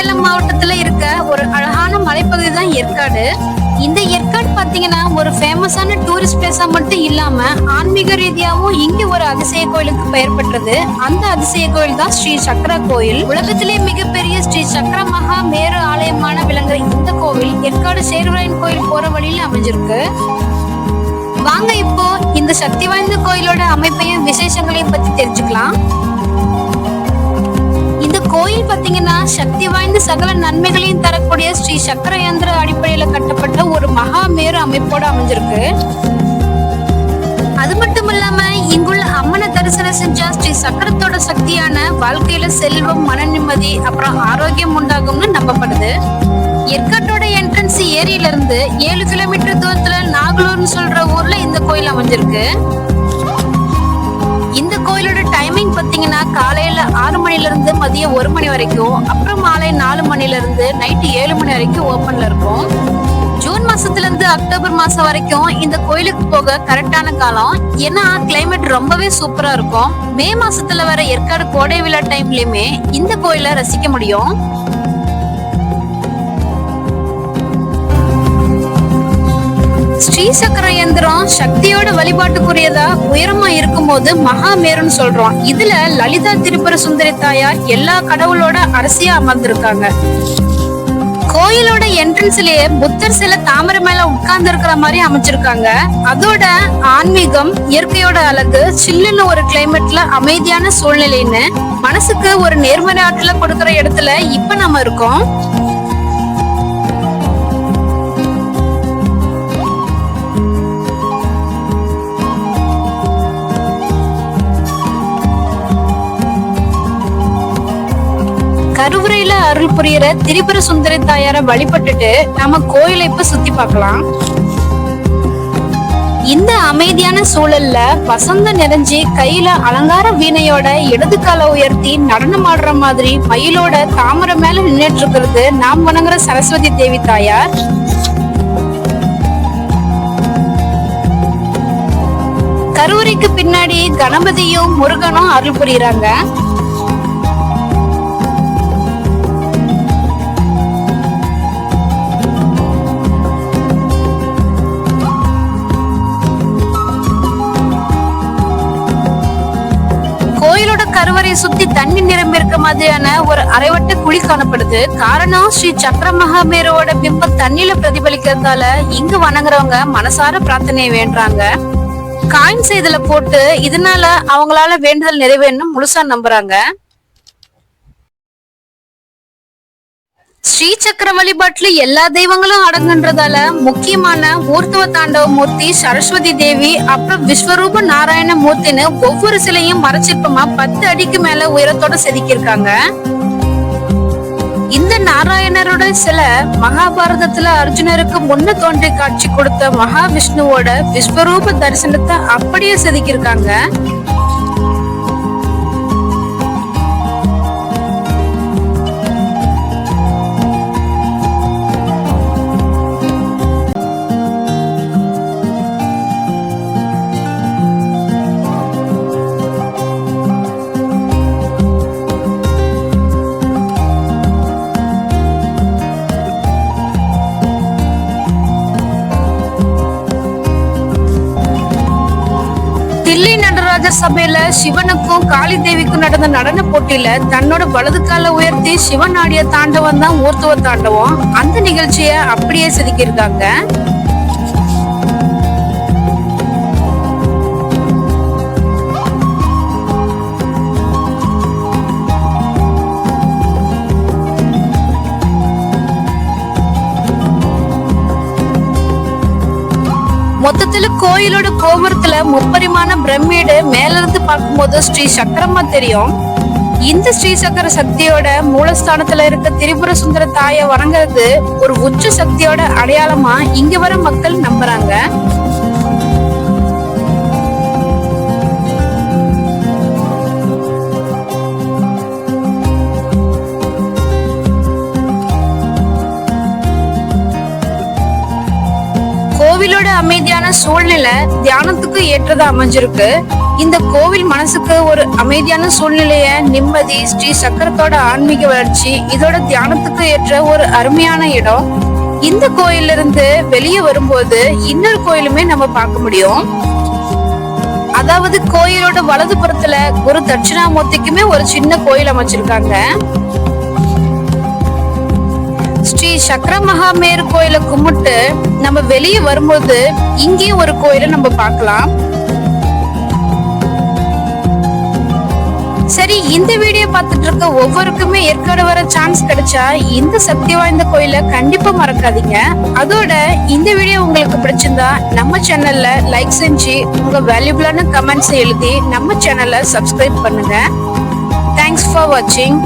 சேலம் மாவட்டத்துல இருக்க ஒரு அழகான மலைப்பகுதி தான் ஏற்காடு. இந்த ஏற்காடு பாத்தீங்கன்னா ஒரு ஃபேமஸான டூரிஸ்ட் பிளேஸா மட்டும் இல்லாம ஆன்மீக ரீதியாவும் இங்க ஒரு அதிசய கோயிலுக்கு பெயர் பெற்றது. அந்த அதிசய கோயில் தான் ஸ்ரீ சக்கர கோயில். உலகத்திலே மிகப்பெரிய ஸ்ரீ சக்கர மகா மேரு ஆலயமான விளங்குற இந்த கோவில் ஏற்காடு சேர்வராயன் கோயில் போற வழியில அமைஞ்சிருக்கு. வாங்க இப்போ இந்த சக்தி வாய்ந்த கோயிலோட அமைப்பையும் விசேஷங்களையும் பத்தி தெரிஞ்சுக்கலாம். கோயில் பாத்தீங்கன்னா சக்தி வாய்ந்த சகல நன்மைகளையும் தரக்கூடிய ஸ்ரீ சக்கர யந்திர அடிப்படையில கட்டப்பட்ட ஒரு மகாமேரு அமைப்போட அமைஞ்சிருக்கு. அது மட்டும் இல்லாம இங்குள்ள அம்மனை தரிசனம் செஞ்சா ஸ்ரீ சக்கரத்தோட சக்தியான வாழ்க்கையில செல்வம் மன நிம்மதி அப்புறம் ஆரோக்கியம் உண்டாகும்னு நம்பப்படுது. ஏற்காட்டோட என்ட்ரன்ஸ் ஏரியில இருந்து ஏழு கிலோமீட்டர் தூரத்துல நாகலூர்னு சொல்ற ஊர்ல இந்த கோயில் அமைஞ்சிருக்கு. இந்த கோயிலோட டைமிங் பாத்தீங்கன்னா காலையில ஆறு மணில இருந்து மதியம் ஒரு மணி வரைக்கும் அப்புறம் மாலை நாலு மணில இருந்து நைட்டு ஏழு மணி வரைக்கும் ஓபன்ல இருக்கும். ஜூன் மாசத்துல இருந்து அக்டோபர் மாசம் வரைக்கும் இந்த கோயிலுக்கு போக கரெக்டான காலம். ஏன்னா கிளைமேட் ரொம்பவே சூப்பரா இருக்கும். மே மாசத்துல வர ஏற்காடு கோடை விழா டைம்லயுமே இந்த கோயிலை ரசிக்க முடியும். ஸ்ரீ சக்கர இயந்திரம் சக்தியோட வழிபாட்டுக்குரியதா உயரமா இருக்கும்போது மகாமேருன்னு சொல்றோம். இதுல லலிதா திருப்புர சுந்தரி தாயார் எல்லா கடவுளோட அரசியா அமர்ந்திருக்காங்க. கோயிலோட என்ட்ரன்ஸ்லயே புத்தர் சில தாமரை மேல உட்கார்ந்து இருக்கிற மாதிரி அமைச்சிருக்காங்க. அதோட ஆன்மீகம் இயற்கையோட அழகு சில்லுன்னு ஒரு கிளைமேட்ல அமைதியான சூழ்நிலைன்னு மனசுக்கு ஒரு நேர்மறை ஆற்றல கொடுக்கற இடத்துல இப்ப நம்ம இருக்கோம். கருவறையில அருள் புரியிற திரிபுர சுந்தரி தாயார வழிபட்டுட்டு நாம கோயிலை இப்ப சுத்தி பார்க்கலாம். இந்த அமைதியான சூழல்ல வசந்த நிறைஞ்சு கையில அலங்கார வீணையோட இடது கால உயர்த்தி நடனம் ஆடுற மாதிரி மயிலோட தாமரை மேல நின்றுட்டு இருக்கிறது நாம் வணங்குற சரஸ்வதி தேவி தாயார். கருவறைக்கு பின்னாடி கணபதியும் முருகனும் அருள் புரியுறாங்க. கோயிலோட சுத்தி தண்ணி நிரம்பி இருக்க மாதிரியான ஒரு அரைவட்ட குழி காணப்படுது. காரணம் ஸ்ரீ சக்கர மகாமேரோட பிம்பம் தண்ணியில பிரதிபலிக்கிறதால இங்கு வணங்குறவங்க மனசார பிரார்த்தனையை வேண்டுறாங்க. காயின்ஸ் இதுல போட்டு இதனால அவங்களால வேண்டுதல் நிறைவேறணும் முழுசா நம்புறாங்க. ஸ்ரீ சக்கர வழிபாட்டுல எல்லா தெய்வங்களும் அடங்குன்றதால முக்கியமான ஊர்த்துவ தாண்டவ மூர்த்தி சரஸ்வதி தேவி அப்புறம் விஸ்வரூப நாராயண மூர்த்தின்னு ஒவ்வொரு சிலையும் மரச்சிற்பமா பத்து அடிக்கு மேல உயரத்தோட செதுக்கியிருக்காங்க. இந்த நாராயணரோட சிலை மகாபாரதத்துல அர்ஜுனருக்கு முன்ன தோன்றி காட்சி கொடுத்த மகாவிஷ்ணுவோட விஸ்வரூப தரிசனத்தை அப்படியே செதுக்கியிருக்காங்க. தில்லி நடராஜர் சபையில சிவனுக்கும் காளி தேவிக்கும் நடந்த நடன போட்டியில தன்னோட வலது கால உயர்த்தி சிவன் ஆடிய தாண்டவம் தான் ஊர்த்துவ தாண்டவம். அந்த நிகழ்ச்சிய அப்படியே செதுக்கியிருக்காங்க. மொத்தத்துல கோயிலோட கோபுரத்துல முப்பரிமாண பிரமிடு மேல இருந்து பார்க்கும்போது ஸ்ரீ சக்கரமா தெரியும். இந்த ஸ்ரீ சக்கர சக்தியோட மூலஸ்தானத்துல இருக்க திரிபுர சுந்தர தாயை வணங்குறது ஒரு உச்ச சக்தியோட அடையாளமா இங்க வர மக்கள் நம்புறாங்க. அமைதியான சூழ்நிலை தியானத்துக்கு ஏற்றதா அமைஞ்சிருக்கு. இந்த கோவில் மனசுக்கு ஒரு அமைதியான சூழ்நிலைய நிம்மதி ஸ்ரீ சக்கரத்தோட ஆன்மீக வளர்ச்சி இதோட தியானத்துக்கு ஏற்ற ஒரு அருமையான இடம். இந்த கோயில்ல இருந்து வெளியே வரும்போது இன்னொரு கோயிலுமே நம்ம பார்க்க முடியும். அதாவது கோயிலோட வலது புறத்துல குரு தட்சிணாமூர்த்திக்குமே ஒரு சின்ன கோயில் அமைச்சிருக்காங்க. சக்கர மகாமேரு கோயில கும்பிட்டு நம்ம வெளியே வரும்போது இங்கேயும் ஒரு கோயிலை நம்ம பார்க்கலாம். சரி இந்த வீடியோ பார்த்துட்டு இருக்க ஒவ்வொருக்குமே ஏற்காடு வர சான்ஸ் கிடைச்சா இந்த சக்தி வாய்ந்த கோயிலை கண்டிப்பா மறக்காதீங்க. அதோட இந்த வீடியோ உங்களுக்கு பிடிச்சிருந்தா நம்ம சேனல்ல லைக் செஞ்சு உங்க வேல்யூபிளான கமெண்ட்ஸ் எழுதி நம்ம சேனலை சப்ஸ்கிரைப் பண்ணுங்க. தேங்க்ஸ் ஃபார் வாட்சிங்